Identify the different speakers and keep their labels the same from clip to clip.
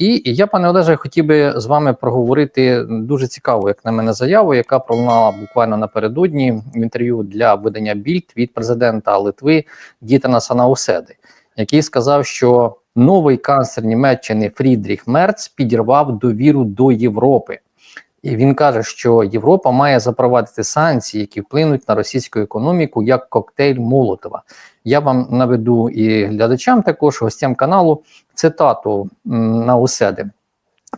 Speaker 1: І я, пане Олеже, хотів би з вами проговорити дуже цікаву, як на мене, заяву, яка пролунала буквально напередодні в інтерв'ю для видання Більд від президента Литви Дітана Санауседи, який сказав, що новий канцлер Німеччини Фрідріх Мерц підірвав довіру до Європи. І він каже, що Європа має запровадити санкції, які вплинуть на російську економіку як коктейль Молотова. Я вам наведу і глядачам, також гостям каналу, цитату на уседи.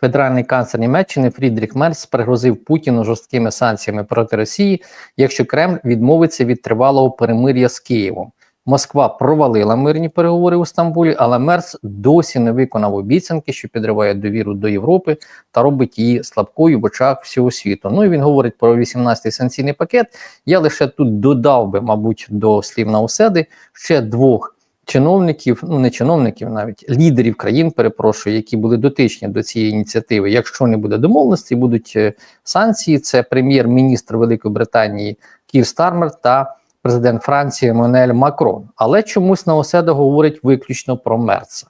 Speaker 1: Федеральний канцлер Німеччини Фрідріх Мерц пригрозив Путіну жорсткими санкціями проти Росії, якщо Кремль відмовиться від тривалого перемир'я з Києвом. Москва провалила мирні переговори у Стамбулі, але Мерц досі не виконав обіцянки, що підриває довіру до Європи та робить її слабкою в очах всього світу. Ну і він говорить про 18-й санкційний пакет. Я лише тут додав би, мабуть, до слів Науседи ще двох чиновників, ну не чиновників, навіть лідерів країн, перепрошую, які були дотичні до цієї ініціативи. Якщо не буде домовленості, будуть е, санкції. Це прем'єр-міністр Великої Британії Кір Стармер та президент Франції Еммануель Макрон. Але чомусь Науседа говорить виключно про Мерца.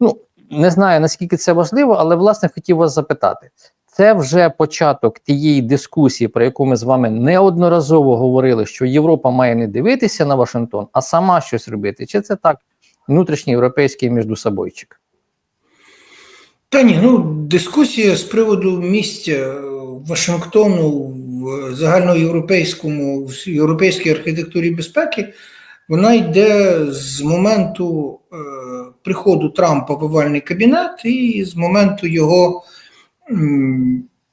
Speaker 1: Ну не знаю наскільки це важливо, але власне хотів вас запитати. Це вже початок тієї дискусії, про яку ми з вами неодноразово говорили, що Європа має не дивитися на Вашингтон, а сама щось робити. Чи це так внутрішній європейський міждусобойчик?
Speaker 2: Та ні, ну дискусія з приводу місця Вашингтону загальноєвропейському в європейській архітектурі безпеки, вона йде з моменту е, приходу Трампа в овальний кабінет і з моменту його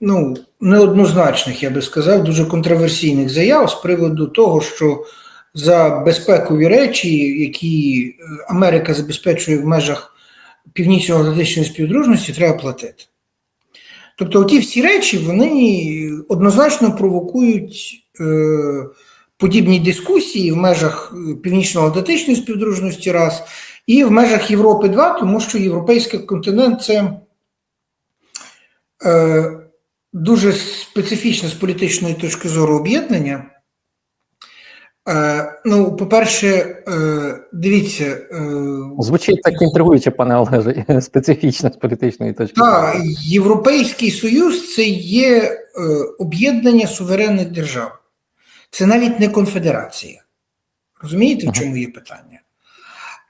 Speaker 2: ну, неоднозначних, я би сказав, дуже контроверсійних заяв з приводу того, що за безпекові речі, які е, Америка забезпечує в межах північно-атлантичної співдружності, треба платити. Тобто, ті всі речі вони однозначно провокують е, подібні дискусії в межах північно-атлантичної співдружності, раз, і в межах Європи два, тому що європейський континент це е, дуже специфічне з політичної точки зору об'єднання. Е, ну, по-перше, е, дивіться. Е,
Speaker 1: Звучить так інтригуюче, пане Олеже, специфічно з політичної точки.
Speaker 2: Так, Європейський Союз це є е, об'єднання суверенних держав. Це навіть не конфедерація. Розумієте, в чому є питання?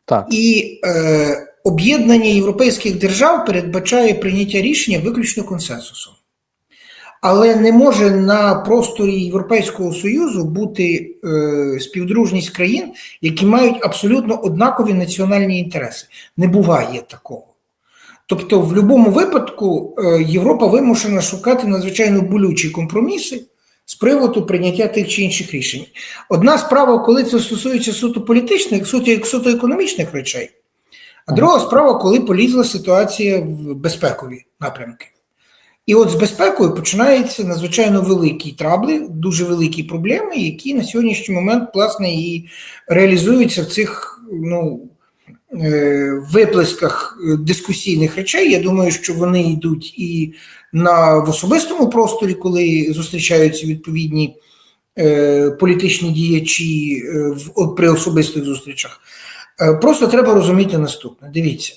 Speaker 1: Так.
Speaker 2: І е, об'єднання європейських держав передбачає прийняття рішення виключно консенсусом. Але не може на просторі Європейського Союзу бути е, співдружність країн, які мають абсолютно однакові національні інтереси. Не буває такого. Тобто, в будь-якому випадку е, Європа вимушена шукати надзвичайно болючі компроміси з приводу прийняття тих чи інших рішень. Одна справа, коли це стосується суто політичних, суто, суто економічних речей, а друга справа, коли полізла ситуація в безпекові напрямки. І от з безпекою починаються надзвичайно великі трабли, дуже великі проблеми, які на сьогоднішній момент власне і реалізуються в цих ну, е, виплесках дискусійних речей. Я думаю, що вони йдуть і на в особистому просторі, коли зустрічаються відповідні е, політичні діячі е, в, при особистих зустрічах. Е, просто треба розуміти наступне. Дивіться.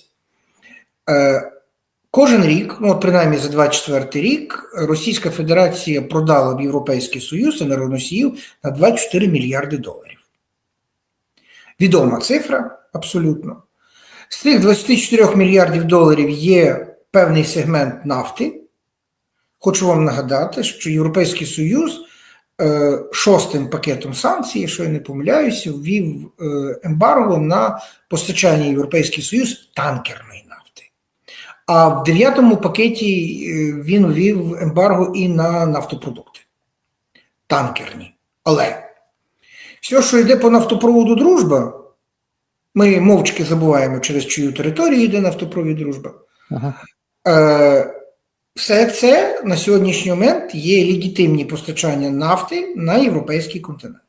Speaker 2: Е, Кожен рік, ну от принаймні за 24 рік, Російська Федерація продала в Європейський Союз енергоносіїв на 24 мільярди доларів. Відома цифра абсолютно. З цих 24 мільярдів доларів є певний сегмент нафти. Хочу вам нагадати, що Європейський Союз е, шостим пакетом санкцій, якщо я не помиляюся, ввів е, ембарго на постачання Європейський Союз танкерної. А в дев'ятому пакеті він ввів ембарго і на нафтопродукти танкерні. Але все, що йде по нафтопроводу дружба, ми мовчки забуваємо, через чию територію йде нафтопровід дружба. Ага. Е, все це на сьогоднішній момент є легітимні постачання нафти на європейський континент.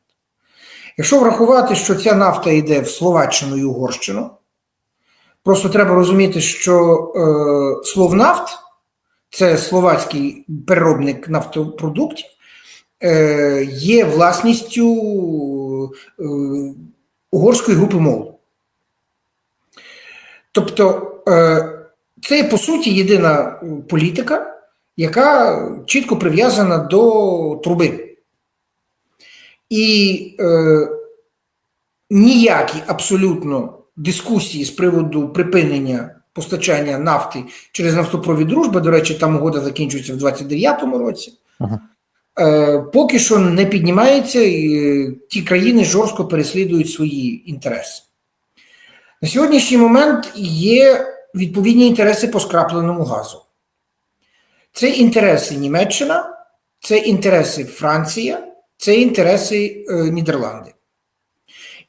Speaker 2: Якщо врахувати, що ця нафта йде в Словаччину і Угорщину, Просто треба розуміти, що е, Словнафт це словацький переробник нафтопродуктів, е, є власністю е, угорської групи МОЛ. Тобто е, це по суті єдина е, політика, яка чітко прив'язана до труби. І е, ніякі абсолютно дискусії з приводу припинення постачання нафти через нафтопровід дружби, до речі, там угода закінчується в 29-му році.
Speaker 1: Ага.
Speaker 2: Е, поки що не піднімається, і ті країни жорстко переслідують свої інтереси. На сьогоднішній момент є відповідні інтереси по скрапленому газу. Це інтереси Німеччина, це інтереси Франція, це інтереси е, Нідерланди.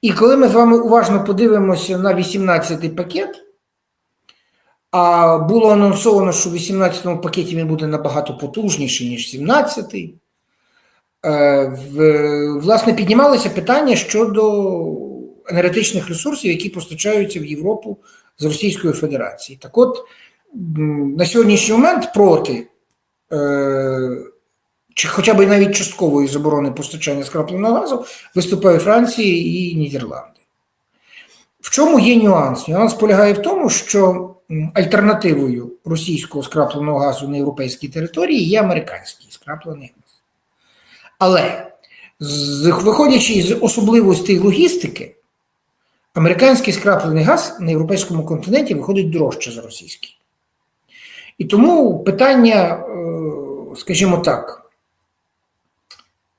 Speaker 2: І коли ми з вами уважно подивимося на 18-й пакет, а було анонсовано, що в 18-му пакеті він буде набагато потужніший, ніж 17-й, е, власне, піднімалося питання щодо енергетичних ресурсів, які постачаються в Європу з Російської Федерації. Так от, на сьогоднішній момент проти, е, чи хоча б навіть часткової заборони постачання скрапленого газу виступає Франція і Нідерланди. В чому є нюанс? Нюанс полягає в тому, що альтернативою російського скрапленого газу на європейській території є американський скраплений газ. Але виходячи з особливостей логістики, американський скраплений газ на європейському континенті виходить дорожче за російський. І тому питання, е, скажімо так,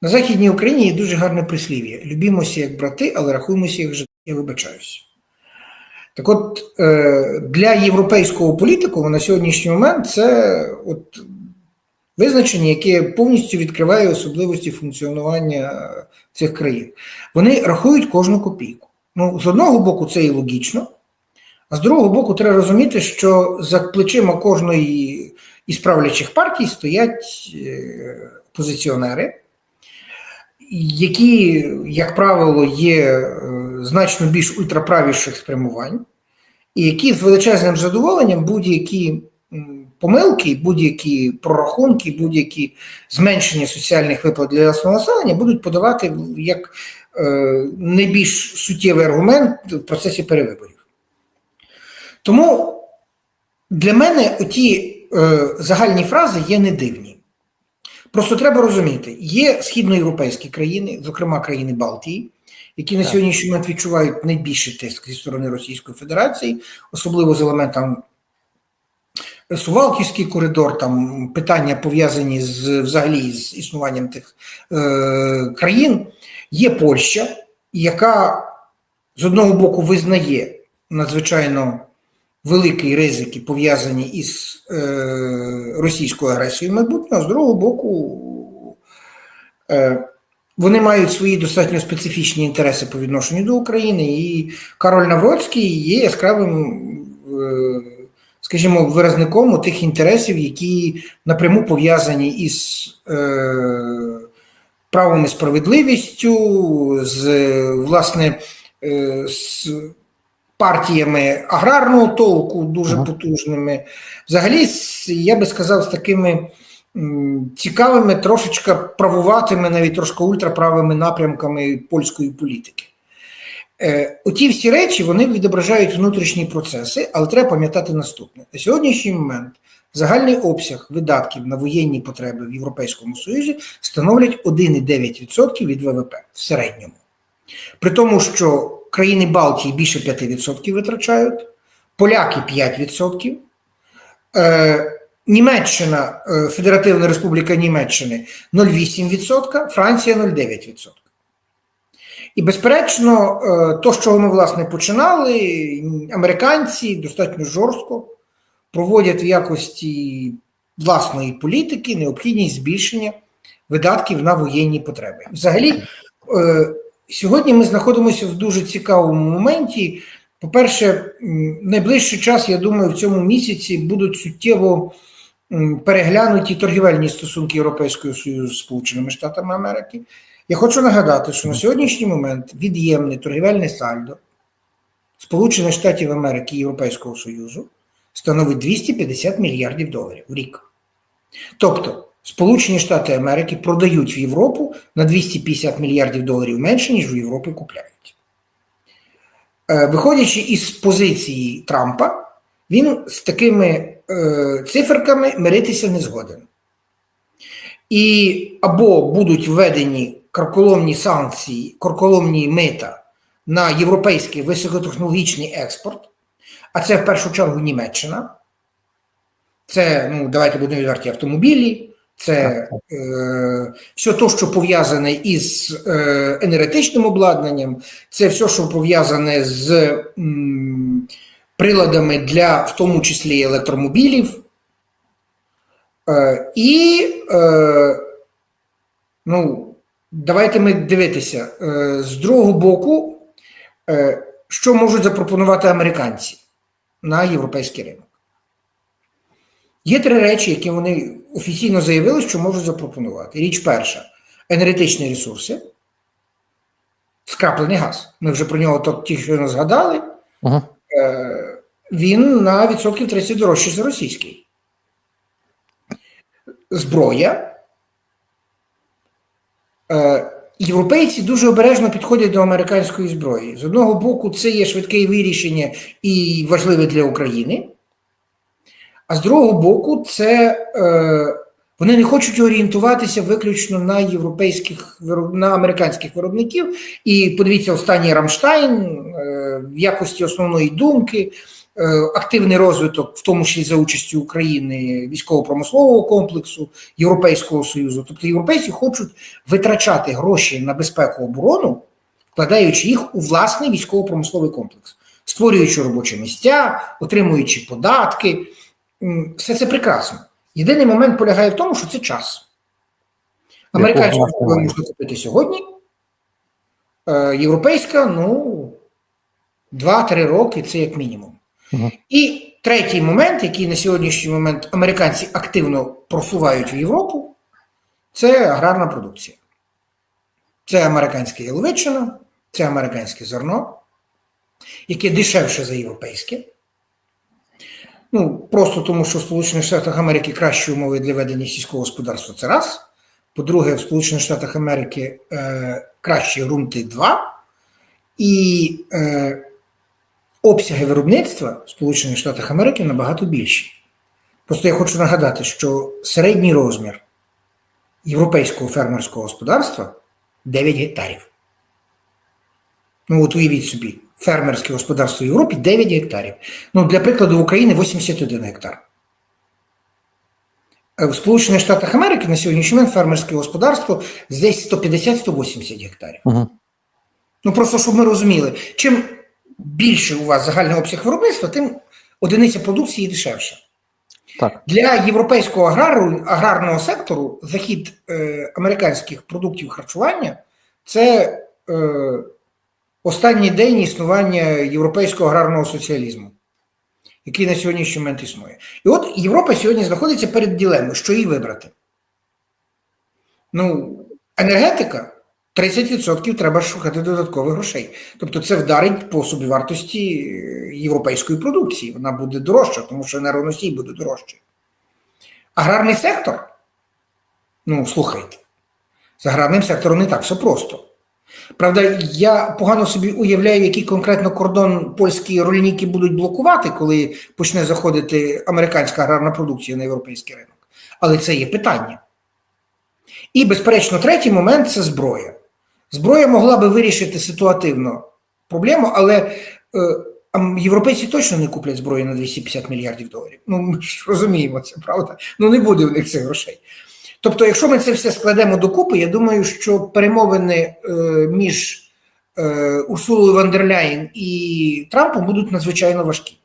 Speaker 2: на Західній Україні є дуже гарне прислів'я. Любімося як брати, але рахуємося як жити. Я вибачаюся. Так от, е, для європейського політику на сьогоднішній момент це от визначення, яке повністю відкриває особливості функціонування цих країн. Вони рахують кожну копійку. Ну, з одного боку, це і логічно, а з другого боку, треба розуміти, що за плечима кожної із правлячих партій стоять е, опозиціонери, які, як правило, є е, значно більш ультраправіших спрямувань, і які з величезним задоволенням будь-які помилки, будь-які прорахунки, будь-які зменшення соціальних виплат для основного населення будуть подавати як е, найбільш суттєвий аргумент в процесі перевиборів. Тому для мене оті е, загальні фрази є не дивні. Просто треба розуміти, є східноєвропейські країни, зокрема країни Балтії, які на сьогоднішній момент відчувають найбільший тиск зі сторони Російської Федерації, особливо з елементом Сувалківський коридор, там питання пов'язані з взагалі з існуванням тих е, країн. Є Польща, яка з одного боку визнає надзвичайно великі ризики, пов'язані із е, російською агресією майбутнього, з другого боку, е, вони мають свої достатньо специфічні інтереси по відношенню до України, і Кароль Навроцький є яскравим, е, скажімо, виразником тих інтересів, які напряму пов'язані із е, правом і справедливістю, з власне е, з партіями аграрного толку, дуже
Speaker 1: Ага.
Speaker 2: потужними. Взагалі, я би сказав, з такими м, цікавими, трошечка правуватими, навіть трошки ультраправими напрямками польської політики. Е, оті всі речі вони відображають внутрішні процеси, але треба пам'ятати наступне: на сьогоднішній момент загальний обсяг видатків на воєнні потреби в Європейському Союзі становлять 1,9% від ВВП в середньому. При тому, що країни Балтії більше 5% витрачають, поляки 5%, е, Німеччина, е, Федеративна Республіка Німеччини 0,8%, Франція 0,9%. І, безперечно, е, то, з чого ми власне починали, американці достатньо жорстко проводять в якості власної політики необхідність збільшення видатків на воєнні потреби. Взагалі, е, сьогодні ми знаходимося в дуже цікавому моменті. По-перше, найближчий час, я думаю, в цьому місяці будуть суттєво переглянуті торгівельні стосунки Європейського Союзу з Сполученими Штатами Америки. Я хочу нагадати, що на сьогоднішній момент від'ємне торгівельне сальдо Сполучених Штатів Америки і Європейського Союзу становить 250 мільярдів доларів в рік. Тобто, Сполучені Штати Америки продають в Європу на 250 мільярдів доларів менше, ніж в Європі купляють. Е, Виходячи із позиції Трампа, він з такими е, циферками миритися не згоден. І або будуть введені карколомні санкції, карколомні мита на європейський високотехнологічний експорт, а це в першу чергу Німеччина. Це, ну, давайте будемо відверті, автомобілі, це е, все те, що пов'язане із е, енергетичним обладнанням, це все, що пов'язане з м, приладами для, в тому числі, електромобілів. Е, і, е, ну, давайте ми дивитися. Е, з другого боку, е, що можуть запропонувати американці на європейський ринок. Є три речі, які вони офіційно заявили, що можуть запропонувати. Річ перша енергетичні ресурси, скраплений газ. Ми вже про нього то ті, що згадали.
Speaker 1: Угу.
Speaker 2: Е, він на відсотків 30 дорожчий за російський. Зброя. Е, Європейці дуже обережно підходять до американської зброї. З одного боку, це є швидке вирішення і важливе для України. А з другого боку, це е, вони не хочуть орієнтуватися виключно на європейських на американських виробників. І подивіться, останній Рамштайн е, в якості основної думки, е, активний розвиток, в тому числі за участю України, військово-промислового комплексу Європейського Союзу. Тобто європейці хочуть витрачати гроші на безпеку оборону, вкладаючи їх у власний військово-промисловий комплекс, створюючи робочі місця, отримуючи податки. Все це прекрасно. Єдиний момент полягає в тому, що це час. Американську зброю можна купити сьогодні. Е, європейська, ну, 2-3 роки це як мінімум.
Speaker 1: Угу.
Speaker 2: І третій момент, який на сьогоднішній момент американці активно просувають в Європу, це аграрна продукція. Це американське яловичина, це американське зерно, яке дешевше за європейське. Ну, просто тому, що в Сполучених Штатах Америки кращі умови для ведення сільського господарства це раз. По-друге, в Сполучених Штатах Америки е, кращі ґрунти два. І е, обсяги виробництва в Сполучених Штатах Америки набагато більші. Просто я хочу нагадати, що середній розмір європейського фермерського господарства 9 гектарів. Ну, от уявіть собі, фермерське господарство в Європі 9 гектарів. Ну, для прикладу, в Україні 81 гектар. В Сполучених Штатах Америки на сьогоднішній момент фермерське господарство десь 150-180 гектарів.
Speaker 1: Угу.
Speaker 2: Ну, просто щоб ми розуміли, чим більше у вас загальний обсяг виробництва, тим одиниця продукції дешевша.
Speaker 1: Так.
Speaker 2: Для європейського аграру, аграрного сектору захід е, американських продуктів харчування це е, останній день існування європейського аграрного соціалізму, який на сьогоднішній момент існує. І от Європа сьогодні знаходиться перед ділемою, що їй вибрати. Ну, енергетика 30% треба шукати додаткових грошей. Тобто це вдарить по собівартості європейської продукції. Вона буде дорожча, тому що енергоносій буде дорожчий. Аграрний сектор. Ну, слухайте, з аграрним сектором не так все просто. Правда, я погано собі уявляю, який конкретно кордон польські рольники будуть блокувати, коли почне заходити американська аграрна продукція на європейський ринок. Але це є питання. І, безперечно, третій момент це зброя. Зброя могла би вирішити ситуативно проблему, але е, європейці точно не куплять зброю на 250 мільярдів доларів. Ну, ми ж розуміємо це, правда? Ну не буде в них цих грошей. Тобто, якщо ми це все складемо докупи, я думаю, що перемовини е, між е, Урсулою Вандерляєн і Трампом будуть надзвичайно важкі.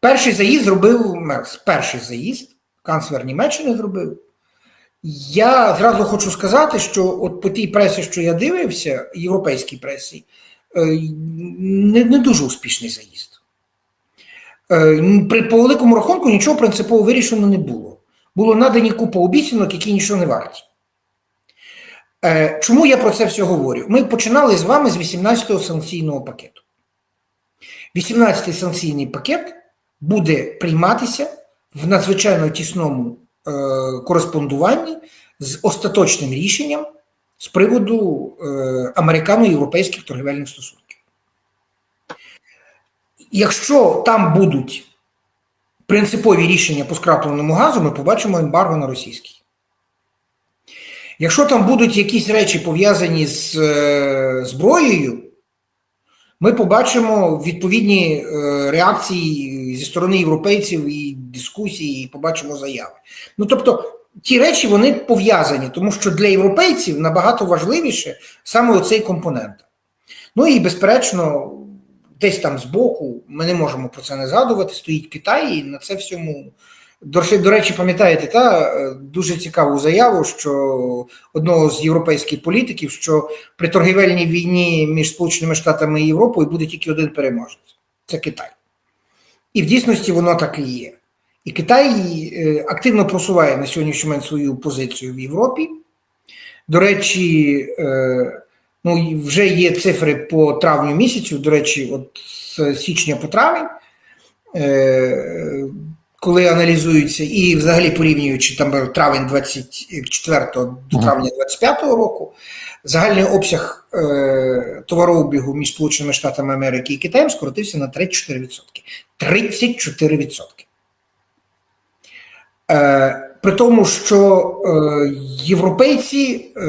Speaker 2: Перший заїзд зробив Мерс. Перший заїзд, канцлер Німеччини зробив. Я зразу хочу сказати, що от по тій пресі, що я дивився, європейській пресі, е, не, не дуже успішний заїзд. Е, При по великому рахунку нічого принципово вирішено не було було надані купа обіцянок, які нічого не варті. Е, чому я про це все говорю? Ми починали з вами з 18-го санкційного пакету. 18-й санкційний пакет буде прийматися в надзвичайно тісному е, кореспондуванні з остаточним рішенням з приводу е, американо-європейських торгівельних стосунків. Якщо там будуть принципові рішення по скрапленому газу, ми побачимо ембарго на російський. Якщо там будуть якісь речі пов'язані з е, зброєю, ми побачимо відповідні е, реакції зі сторони європейців і дискусії, і побачимо заяви. Ну тобто, ті речі вони пов'язані, тому що для європейців набагато важливіше саме оцей компонент. Ну і безперечно, десь там збоку, ми не можемо про це не згадувати, стоїть Китай, і на це всьому. До речі, пам'ятаєте, та е, дуже цікаву заяву, що одного з європейських політиків, що при торгівельній війні між Сполученими Штатами і Європою буде тільки один переможець це Китай. І в дійсності воно так і є. І Китай е, активно просуває на сьогоднішній момент свою позицію в Європі. До речі, е, ну, вже є цифри по травню місяцю, до речі, от з січня по травень. Е, коли аналізуються і взагалі порівнюючи там травень 24 до травня 25 року, загальний обсяг е, товарообігу між Сполученими Штатами Америки і Китаєм скоротився на 34%. 34%. Е, при тому, що е, європейці е,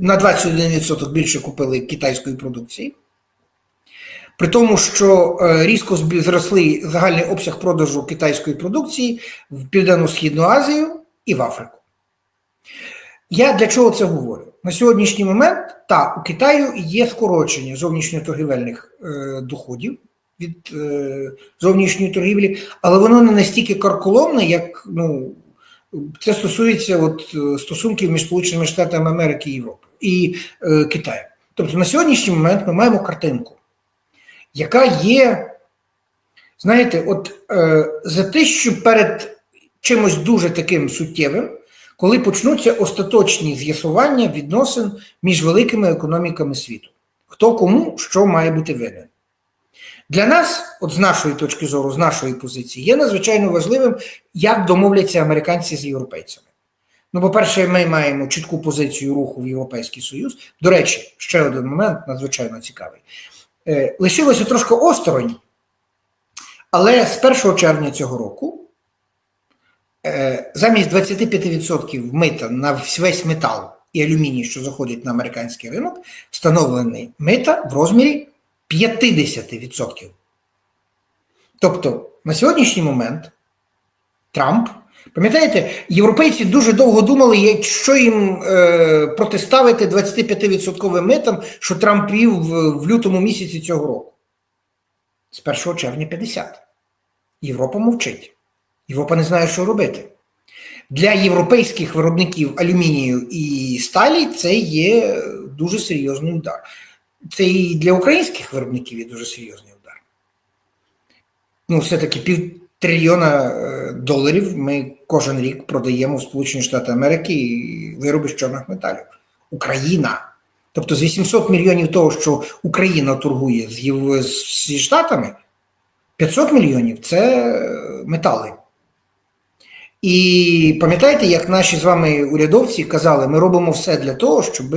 Speaker 2: на 21% більше купили китайської продукції. При тому, що е, різко зросли загальний обсяг продажу китайської продукції в Південно-Східну Азію і в Африку. Я для чого це говорю? На сьогоднішній момент так, у Китаю є скорочення зовнішньоторгівельних е, доходів від е, зовнішньої торгівлі, але воно не настільки карколомне, як ну, це стосується от, е, стосунків між Сполученими Штатами Америки і Європи і е, Китаєм. Тобто на сьогоднішній момент ми маємо картинку яка є, знаєте, от е, за те, що перед чимось дуже таким суттєвим, коли почнуться остаточні з'ясування відносин між великими економіками світу, хто кому що має бути винен. Для нас, от з нашої точки зору, з нашої позиції, є надзвичайно важливим, як домовляться американці з європейцями. Ну, по-перше, ми маємо чітку позицію руху в Європейський Союз. До речі, ще один момент надзвичайно цікавий. Е, лишилося трошки осторонь, але з 1 червня цього року е, замість 25% мита на весь метал і алюміній, що заходить на американський ринок, встановлений мита в розмірі 50%. Тобто на сьогоднішній момент Трамп, пам'ятаєте, європейці дуже довго думали, що їм е, протиставити 25% митам, що Трамп вів в, в лютому місяці цього року. З 1 червня 50. Європа мовчить. Європа не знає, що робити. Для європейських виробників алюмінію і сталі це є дуже серйозний удар. Це і для українських виробників є дуже серйозний удар. Ну, все-таки пів трильйона е, доларів ми кожен рік продаємо в Сполучені Штати Америки вироби з чорних металів. Україна. Тобто з 800 мільйонів того, що Україна торгує з, зі Штатами, 500 мільйонів це е, метали. І пам'ятаєте, як наші з вами урядовці казали, ми робимо все для того, щоб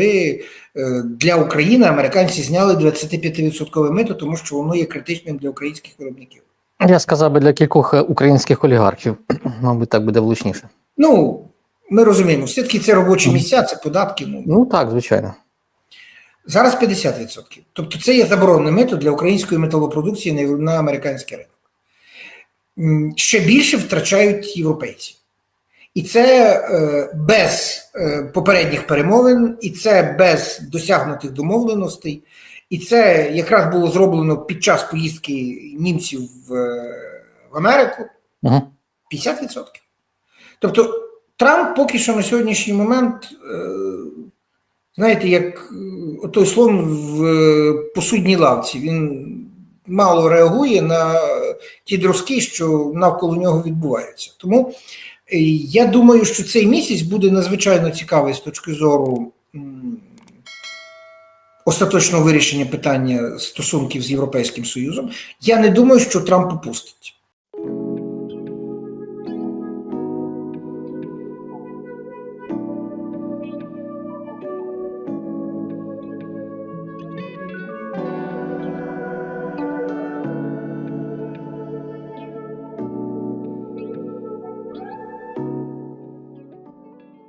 Speaker 2: для України американці зняли 25% мито, тому що воно є критичним для українських виробників.
Speaker 1: Я сказав би для кількох е, українських олігархів, мабуть, так буде влучніше.
Speaker 2: Ну, ми розуміємо, все-таки це робочі місця, це податки. Ну,
Speaker 1: Ну так, звичайно.
Speaker 2: зараз 50%. Тобто це є заборонене мито для української металопродукції на американський ринок. Ще більше втрачають європейці. І це е, без е, попередніх перемовин, і це без досягнутих домовленостей, і це якраз було зроблено під час поїздки німців в, е, Америку.
Speaker 1: Угу.
Speaker 2: 50%. Тобто Трамп поки що на сьогоднішній момент, знаєте, як той слон в посудній лавці, він мало реагує на ті дроски, що навколо нього відбуваються. Тому я думаю, що цей місяць буде надзвичайно цікавий з точки зору. Остаточного вирішення питання стосунків з Європейським Союзом, я не думаю, що Трамп попустить.